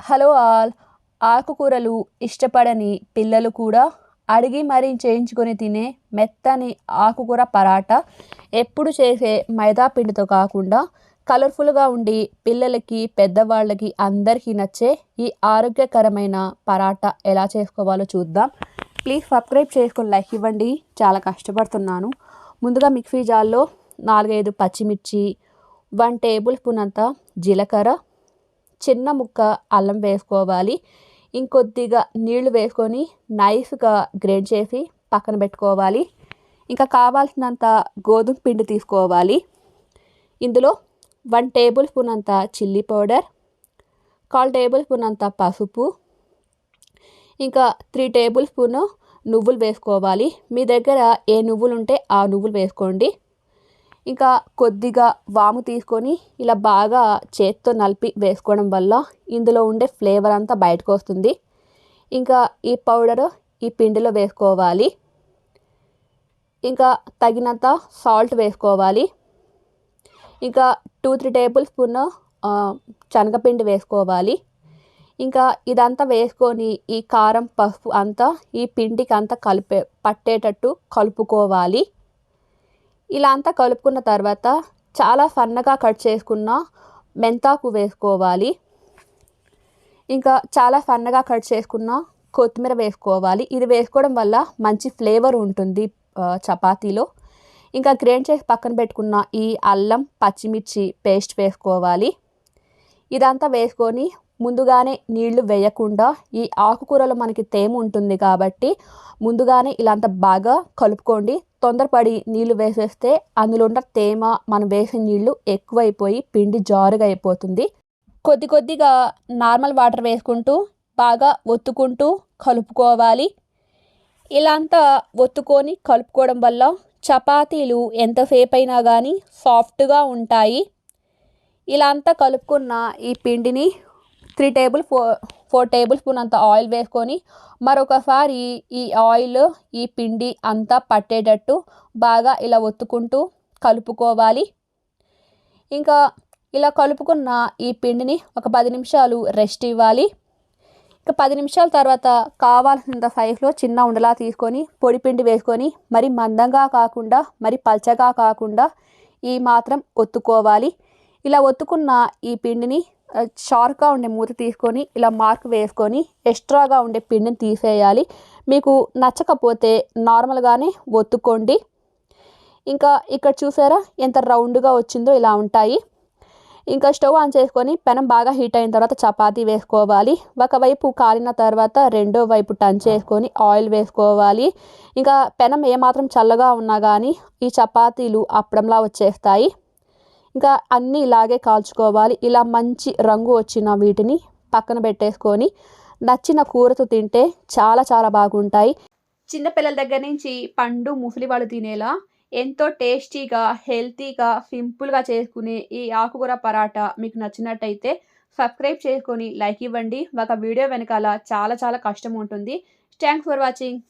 Hello all. ఆకుకూరలు ఇష్టపడని పిల్లలు కూడా అడిగి మరీ చేయించుకొని తినే మెత్తని ఆకుకూర పరాటా ఎప్పుడు చేసే మైదా పిండితో కాకుండా కలర్ఫుల్గా ఉండి పిల్లలకి పెద్దవాళ్ళకి అందరికీ నచ్చే ఈ ఆరోగ్యకరమైన పరాటా ఎలా చేసుకోవాలో చూద్దాం. ప్లీజ్ సబ్స్క్రైబ్ చేసుకొని లైక్ ఇవ్వండి. చాలా కష్టపడుతున్నాను. ముందుగా మిక్సీ జార్లో నాలుగైదు పచ్చిమిర్చి వన్ టేబుల్ స్పూన్ అంత జీలకర్ర చిన్న ముక్క అల్లం వేసుకోవాలి. ఇంకొద్దిగా నీళ్ళు వేసుకొని నైస్గా గ్రైండ్ చేసి పక్కన పెట్టుకోవాలి. ఇంకా కావాల్సినంత గోధుమ పిండి తీసుకోవాలి. ఇందులో వన్ టేబుల్ స్పూన్ అంత చిల్లీ పౌడర్ కాల్ టేబుల్ స్పూన్ అంత పసుపు ఇంకా త్రీ టేబుల్ స్పూన్ నువ్వులు వేసుకోవాలి. మీ దగ్గర ఏ నువ్వులు ఉంటే ఆ నువ్వులు వేసుకోండి. ఇంకా కొద్దిగా వాము తీసుకొని ఇలా బాగా చేత్తో నలిపి వేసుకోవడం వల్ల ఇందులో ఉండే ఫ్లేవర్ అంతా బయటకు వస్తుంది. ఇంకా ఈ పౌడరు ఈ పిండిలో వేసుకోవాలి. ఇంకా తగినంత సాల్ట్ వేసుకోవాలి. ఇంకా టూ త్రీ టేబుల్ స్పూన్ శనగపిండి వేసుకోవాలి. ఇంకా ఇదంతా వేసుకొని ఈ కారం పసుపు అంతా ఈ పిండికి అంతా కలిపే పట్టేటట్టు కలుపుకోవాలి. ఇలా అంతా కలుపుకున్న తర్వాత చాలా సన్నగా కట్ చేసుకున్న మెంతాకు వేసుకోవాలి. ఇంకా చాలా సన్నగా కట్ చేసుకున్న కొత్తిమీర వేసుకోవాలి. ఇది వేసుకోవడం వల్ల మంచి ఫ్లేవర్ ఉంటుంది చపాతీలో. ఇంకా గ్రైండ్ చేసి పక్కన పెట్టుకున్న ఈ అల్లం పచ్చిమిర్చి పేస్ట్ వేసుకోవాలి. ఇదంతా వేసుకొని ముందుగానే నీళ్ళు వేయకుండా ఈ ఆకుకూరలో మనకి తేమ ఉంటుంది కాబట్టి ముందుగానే ఇలాంత బాగా కలుపుకోండి. తొందరపడి నీళ్ళు వేసేస్తే అందులో ఉన్న తేమ మనం వేసే నీళ్ళు ఎక్కువైపోయి పిండి జారుగా అయిపోతుంది. కొద్ది కొద్దిగా నార్మల్ వాటర్ వేసుకుంటూ బాగా ఒత్తుకుంటూ కలుపుకోవాలి. ఇలా అంతా ఒత్తుకొని కలుపుకోవడం వల్ల చపాతీలు ఎంతసేపు అయినా కానీ సాఫ్ట్గా ఉంటాయి. ఇలా అంతా కలుపుకున్న ఈ పిండిని three table four four table spoon అంత ఆయిల్ వేసుకొని మరొకసారి ఈ ఆయిల్ ఈ పిండి అంతా పట్టేటట్టు బాగా ఇలా ఒత్తుకుంటూ కలుపుకోవాలి. ఇంకా ఇలా కలుపుకున్న ఈ పిండిని ఒక పది నిమిషాలు రెస్ట్ ఇవ్వాలి. ఇంకా పది నిమిషాల తర్వాత కావాల్సినంత సైజులో చిన్న ఉండలా తీసుకొని పొడి పిండి వేసుకొని మరి మందంగా కాకుండా మరి పల్చగా కాకుండా ఈ మాత్రం ఒత్తుకోవాలి. ఇలా ఒత్తుకున్న ఈ పిండిని షార్ప్గా ఉండే మూత తీసుకొని ఇలా మార్క్ వేసుకొని ఎక్స్ట్రాగా ఉండే పిండిని తీసేయాలి. మీకు నచ్చకపోతే నార్మల్గానే ఒత్తుకోండి. ఇంకా ఇక్కడ చూసారా ఎంత రౌండ్గా వచ్చిందో ఇలా ఉంటాయి. ఇంకా స్టవ్ ఆన్ చేసుకొని పెనం బాగా హీట్ అయిన తర్వాత చపాతీ వేసుకోవాలి. ఒకవైపు కాలిన తర్వాత రెండో వైపు టన్ చేసుకొని ఆయిల్ వేసుకోవాలి. ఇంకా పెనం ఏమాత్రం చల్లగా ఉన్నా కానీ ఈ చపాతీలు అప్పడంలా వచ్చేస్తాయి. ఇంకా అన్నీ ఇలాగే కాల్చుకోవాలి. ఇలా మంచి రంగు వచ్చిన వీటిని పక్కన పెట్టేసుకొని నచ్చిన కూరతో తింటే చాలా చాలా బాగుంటాయి. చిన్నపిల్లల దగ్గర నుంచి పండు ముసలి వాళ్ళు తినేలా ఎంతో టేస్టీగా హెల్తీగా సింపుల్గా చేసుకునే ఈ ఆకుకూర పరాటా మీకు నచ్చినట్టయితే సబ్స్క్రైబ్ చేసుకొని లైక్ ఇవ్వండి. ఒక వీడియో వెనకాల చాలా చాలా కష్టం ఉంటుంది. Thanks for watching.